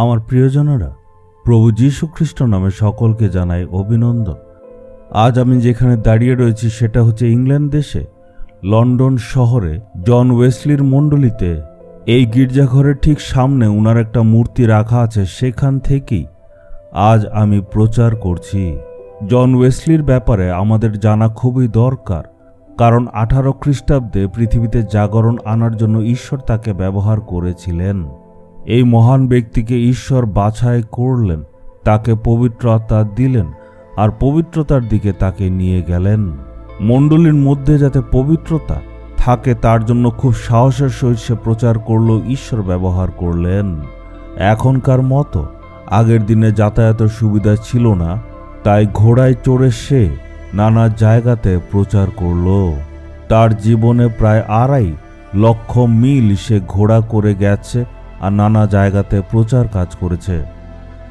আমার প্রিয়জনেরা, প্রভু যীশু খ্রিস্ট নামে সকলকে জানাই অভিনন্দন। আজ আমি যেখানে দাঁড়িয়ে রয়েছি সেটা হচ্ছে ইংল্যান্ড দেশে। লন্ডন শহরে জন ওয়েসলির মণ্ডলীতে, এই গির্জাঘরের ঠিক সামনে উনার একটা মূর্তি রাখা আছে সেখান থেকেই আজ আমি প্রচার করছি। জন ওয়েসলির ব্যাপারে আমাদের জানা খুবই দরকার, কারণ আঠারো খ্রিস্টাব্দে পৃথিবীতে জাগরণ আনার জন্য ঈশ্বর তাকে ব্যবহার করেছিলেন। এই মহান ব্যক্তিকে ঈশ্বর বাছাই করলেন, তাকে পবিত্র আত্মা দিলেন, আর পবিত্রতার দিকে তাকে নিয়ে গেলেন। মণ্ডলীর মধ্যে যাতে পবিত্রতা থাকে, তার জন্য খুব সাহসের সহিত সে প্রচার করল, ঈশ্বর ব্যবহার করলেন। এখনকার মতো আগের দিনে যাতায়াতের সুবিধা ছিল না, তাই ঘোড়ায় চড়ে সে নানা জায়গাতে প্রচার করল। তার জীবনে প্রায় আড়াই লক্ষ মিল সে ঘোড়া করে গেছে আর নানা জায়গাতে প্রচার কাজ করেছে।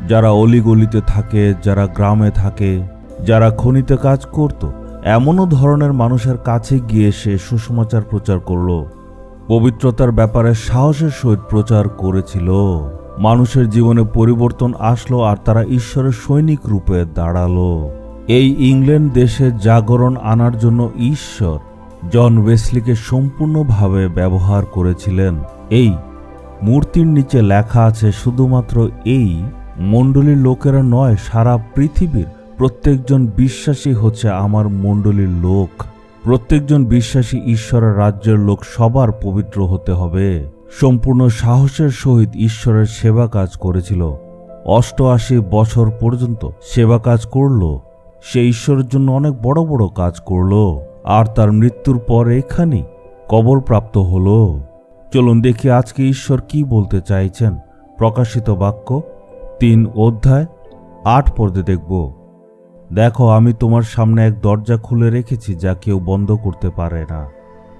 যারা অলিগলিতে থাকে, যারা গ্রামে থাকে, যারা খনিতে কাজ করত, এমনও ধরনের মানুষের কাছে গিয়ে সে সুসমাচার প্রচার করল। পবিত্রতার ব্যাপারে সাহসের সহিত প্রচার করেছিল। মানুষের জীবনে পরিবর্তন আসলো আর তারা ঈশ্বরের সৈনিক রূপে দাঁড়াল। এই ইংল্যান্ড দেশে জাগরণ আনার জন্য ঈশ্বর জন ওয়েসলিকে সম্পূর্ণভাবে ব্যবহার করেছিলেন। এই মূর্তির নিচে লেখা আছে শুধুমাত্র এই, মণ্ডলীর লোকেরা নয়, সারা পৃথিবীর প্রত্যেকজন বিশ্বাসী হচ্ছে আমার মণ্ডলীর লোক। প্রত্যেকজন বিশ্বাসী ঈশ্বরের রাজ্যের লোক, সবার পবিত্র হতে হবে। সম্পূর্ণ সাহসের সহিত ঈশ্বরের সেবা কাজ করেছিল। অষ্টআশি বছর পর্যন্ত সেবা কাজ করল। সে ঈশ্বরের জন্য অনেক বড় বড় কাজ করল। আর তার মৃত্যুর পর এখানেই কবর প্রাপ্ত হলো। চলুন দেখি আজকে ঈশ্বর কি বলতে চাইছেন। প্রকাশিত বাক্য তিন অধ্যায় আট পর্দে দেখব। দেখো, আমি তোমার সামনে এক দরজা খুলে রেখেছি যা কেউ বন্ধ করতে পারে না।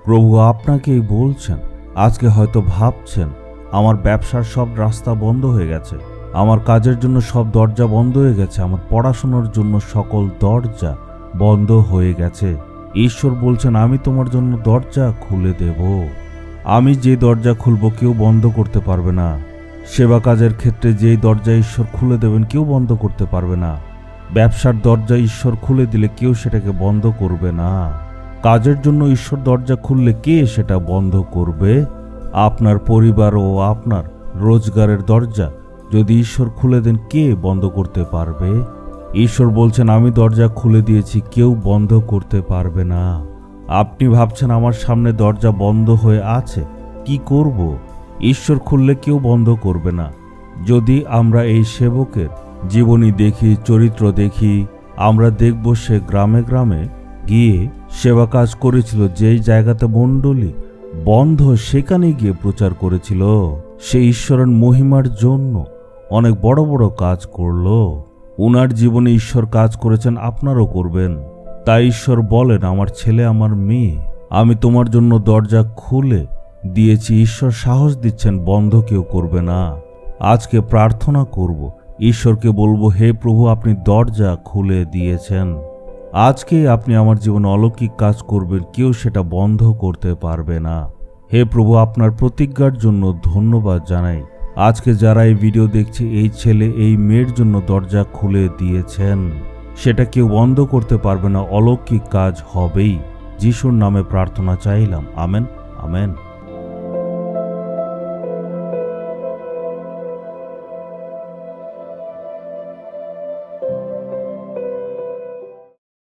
প্রভু আপনাকেই বলছেন, আজকে হয়তো ভাবছেন, আমার ব্যবসার সব রাস্তা বন্ধ হয়ে গেছে, আমার কাজের জন্য সব দরজা বন্ধ হয়ে গেছে, আমার পড়াশোনার জন্য সকল দরজা বন্ধ হয়ে গেছে। ঈশ্বর বলছেন, আমি তোমার জন্য দরজা খুলে দেব। আমি যে দরজা খুলব কেউ বন্ধ করতে পারবে না। সেবা কাজের ক্ষেত্রে যেই দরজা ঈশ্বর খুলে দেবেন কেউ বন্ধ করতে পারবে না। ব্যবসার দরজা ঈশ্বর খুলে দিলে কেউ সেটাকে বন্ধ করবে না। কাজের জন্য ঈশ্বর দরজা খুললে কে সেটা বন্ধ করবে? আপনার পরিবার ও আপনার রোজগারের দরজা যদি ঈশ্বর খুলে দেন কে বন্ধ করতে পারবে? ঈশ্বর বলছেন, আমি দরজা খুলে দিয়েছি, কেউ বন্ধ করতে পারবে না। আপনি ভাবছেন আমার সামনে দরজা বন্ধ হয়ে আছে? কি করব? ঈশ্বর খুললে কেউ বন্ধ করবে না। যদি আমরা এই সেবকের জীবনী দেখি, চরিত্র দেখি, আমরা দেখব সে গ্রামে গ্রামে গিয়ে সেবা কাজ করেছিল, যেই জায়গাতে মণ্ডলী বন্ধ, সেখানে গিয়ে প্রচার করেছিল। সে ঈশ্বরের মহিমার জন্য অনেক বড় বড় কাজ করল। উনার জীবনে ঈশ্বর কাজ করেছেন, আপনারও করবেন। তাই ঈশ্বর বলেন, আমার ছেলে, আমার মেয়ে, আমি তোমার জন্য দরজা খুলে দিয়েছি। ঈশ্বর সাহস দিচ্ছেন, বন্ধ কেউ করবে না। আজকে প্রার্থনা করব, ঈশ্বরকে বলব, হে প্রভু, আপনি দরজা খুলে দিয়েছেন। আজকেই আপনি আমার জীবনে অলৌকিক কাজ করবেন, কেউ সেটা বন্ধ করতে পারবে না। হে প্রভু, আপনার প্রতিজ্ঞার জন্য ধন্যবাদ জানাই। আজকে যারা এই ভিডিও দেখছে, এই ছেলে, এই মেয়ের জন্য দরজা খুলে দিয়েছেন। সেটা কেউ বন্ধ করতে পারবে না, অলৌকিক কাজ হবেই। যিশুর নামে প্রার্থনা চাইলাম। Amen amen.